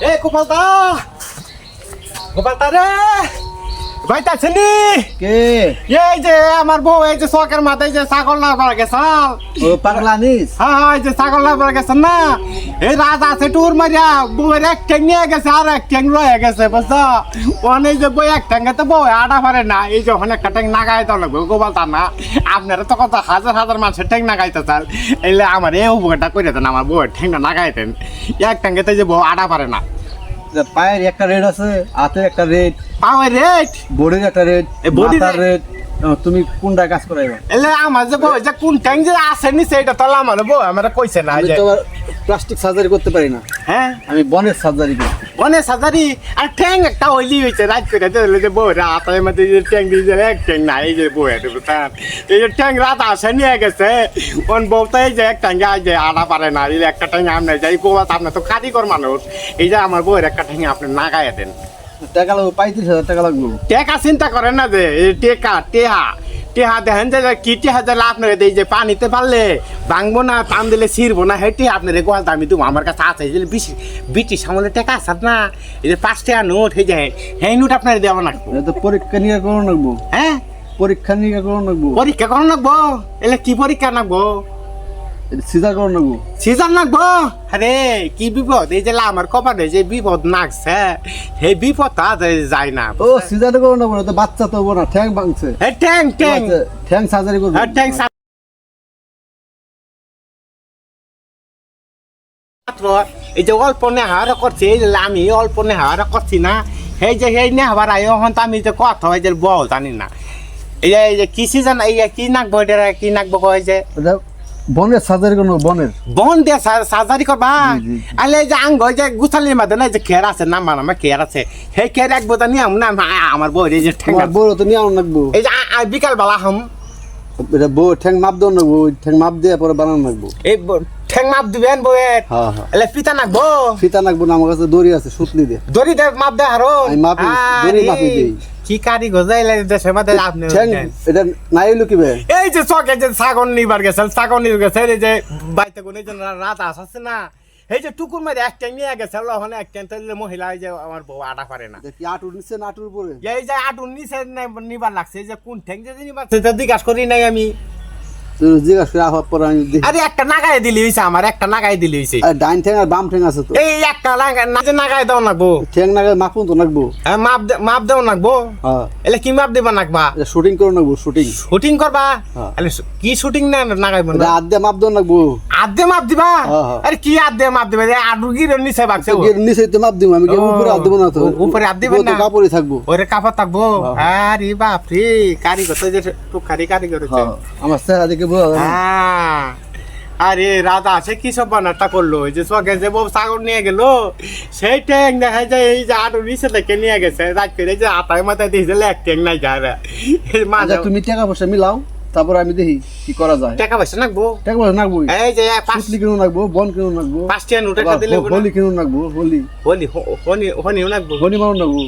એ ગોપાલતા ગોપાલતા રે ভাইটা আছেনি কে? এই যে আমার বউ এই যে চকের মাথায় যে ছাগল না পারা গেছাল ও পাগলা নিস? হ্যাঁ হ্যাঁ, এই যে ছাগল না পারা গেছেন না। এই রাত আছে টুর মারিয়া বউয়ের এক ঠ্যাং নিয়ে গেছে আর এক ঠ্যাং রয়ে গেছে বুঝছ? ওখানে যে বই এক ঠ্যাঙ্গে তো বউ আটা পারে না। এই যে ওখানে একটা ঠ্যাং নাগাই তো লাগবে গোপাল তার না। আপনারা তো কত হাজার হাজার মানুষের ঠ্যাং নাগাইতে চান। এলে আমার এই উপকারটা করে দেন আমার বউয়ের ঠ্যাংটা নাগাইতেন এক ঠ্যাঙ্গে তো যে বউ আটা পারে না। পায়ের একটা রেট আছে হাতের একটা রেট পাওয়ার রেট বডির একটা রেট মাথার রেট তুমি কোনটা কাজ করাইবা? এলে আমার যে বউ যে কোন ট্যাং যে আসেনি সেটা তো আমার বউ আমার কইছে না আমি তো প্লাস্টিক সার্জারি করতে পারি না। হ্যাঁ? আমি বনের সার্জারি করি। অনেক সাজারি আর ঠ্যাং একটা হইলি হয়েছে রাত করে যে বউ রাত আমি মধ্যে যে ঠ্যাং দিয়ে এক ঠ্যাং নাই যে বউ এটা বুঝছেন? এই যে ঠ্যাং রাত আসে নিয়ে গেছে কোন বউ তো এই যে এক ঠ্যাং আজ যে আনা পারে না এই একটা ঠ্যাং আপনি যাই গোবা আপনি তো কারিগর মানুষ। এই যে আমার বউয়ের একটা ঠ্যাং আপনি নাগায় দেন। টাকা লাগবে পঁয়ত্রিশ হাজার টাকা লাগবে। টেকা চিন্তা করেন না যে এই টেকা টেহা। টেহা দেখেন যে কি হাত দিলে আপনার দেই যে পানিতে পারলে ভাঙবো না পান দিলে ছিড়বো না হেটি আপনার গোয়াল দামি তো আমার কাছে আছে যে বিশ বিটি সামলে টেকা আছে না এই যে পাঁচ টাকা নোট হয়ে যায় হ্যাঁ নোট আপনার দেওয়া লাগবো। তো পরীক্ষা নিয়ে করো লাগবো। হ্যাঁ? পরীক্ষা নিয়ে করো লাগবো। পরীক্ষা করো লাগবো? এলে কি পরীক্ষা নাকবো সিধা করো সিজন নাকবো আরে কি বিপদ? এই যে আমার কপালে যে বিপদ নাকছে সেই বিপদ যায় না। ও করো না তো বাচ্চা তো না ঠ্যাং ভাঙছে। হে ঠ্যাং সার্জারি করব। হ্যাঁ ট্যাং এই যে অল্প নেহার করছি আমি অল্প নেহার করছি না সেই যে সেই নেহাবার আয় হন আমি যে কথা হয় যে বল জানি না। এই যে কি সিজন এই কি নাকবো এটা কি নাকবো কয় যে? বনের সার্জারি করব বনের। বন দিয়ে সার্জারি করবা। আলে যে আঙ্গ যে গুছালির মধ্যে না যে খের আছে নাম নামে খের আছে। সেই খের এক বোতা নিয়ে না আমার এই যে ঠেঙ্গা। বউ তো নিয়ে লাগবো। এই যে বিকাল বেলা হাম এটা বউ ঠ্যাং মাপ দেওয়া লাগবো ঠ্যাং মাপ দিয়ে পরে বানানো লাগবো। এই ঠেং মাপ দিবেন বইয়ের হ্যাঁ হ্যাঁ। এলে পিতা নাকবো? ফিতা লাগবো না আমার কাছে দড়ি আছে সুতলি দিয়ে দড়ি দে মাপ দে আমি মাপি- দড়ি মাপি দেই। কি কারি গজাইলে দেশের মধ্যে আপনি এটা নাই লুকিবে এই যে চকে যে ছাগল নিবার গেছে ছাগল নিয়ে গেছে এই যে বাইতে কোন যে রাত আসছে না এই যে টুকুর মধ্যে এক টাইম নিয়ে গেছে লহনে এক টাইম তাহলে মহিলা এই যে আমার বউ আটা পারে না। কি আটুর নিচে আটুর উপরে? এই যে আটুর নিচে নিবার লাগছে এই যে কোন ঠেং যে নিবার সেটা জিজ্ঞাসা করি নাই আমি। আরে একটা নাগাই দিলি হইছে আমার একটা নাগাই দিলি হইছে। ডাইন আর বাম ঠেং আছে তো। এই একটা নাগাই নাজে নাগাই দাও নাকবো ঠেং নাগে মাপুন তো হ্যাঁ, মাপ দে- মাপ দেও নাকবো হ্যাঁ। এলে কি মাপ দিবা নাকবা শুটিং করে লাগবো শুটিং। শুটিং করবা? হ্যাঁ। এলে কি শুটিং না নাগাইব না? দিয়ে মাপ দেওয়া লাগবো। আদে মাপ দিবা? হ্যাঁ, হ্যাঁ। আরে কি আদে মাপ দিবা? যে আডু গিরে নিচে বাগছে। গিয়ে নিচে তো মাপ দিব আমি ও, উপরে দেবো না তো। উপরে তো না? কাপড়ই থাকব। ওরে কাপড় থাকব? হ্যাঁ। আরে বাপ রে কারিগর তো যে কারিগর হচ্ছে। হ্যাঁ আমার বোঝা হ্যাঁ আরে রাধা সে কি সব বানাটা করল? যে সকে যে বউ সাগর নিয়ে গেল সেই ট্যাং দেখা যায় এই যে আটু নিচে থেকে নিয়ে গেছে। রাত করে যে আটায় মাথায় দিয়েছে এক ট্যাং নাই এই মাঝে আচ্ছা তুমি টাকা পয়সা মিলাও। তারপর আমি দেখি কি করা যায়। টাকা পয়সা নাকবো? টাকা পয়সা নাকবো এই যে পাঁচ কিনো লাগবো বন কিনুন লাগবো পাঁচটা নোট আবার দিলে হোলি কিনো নাকবো হোলি। হোলি হনি হোনি নাকবো। হোনি মারো লাগবো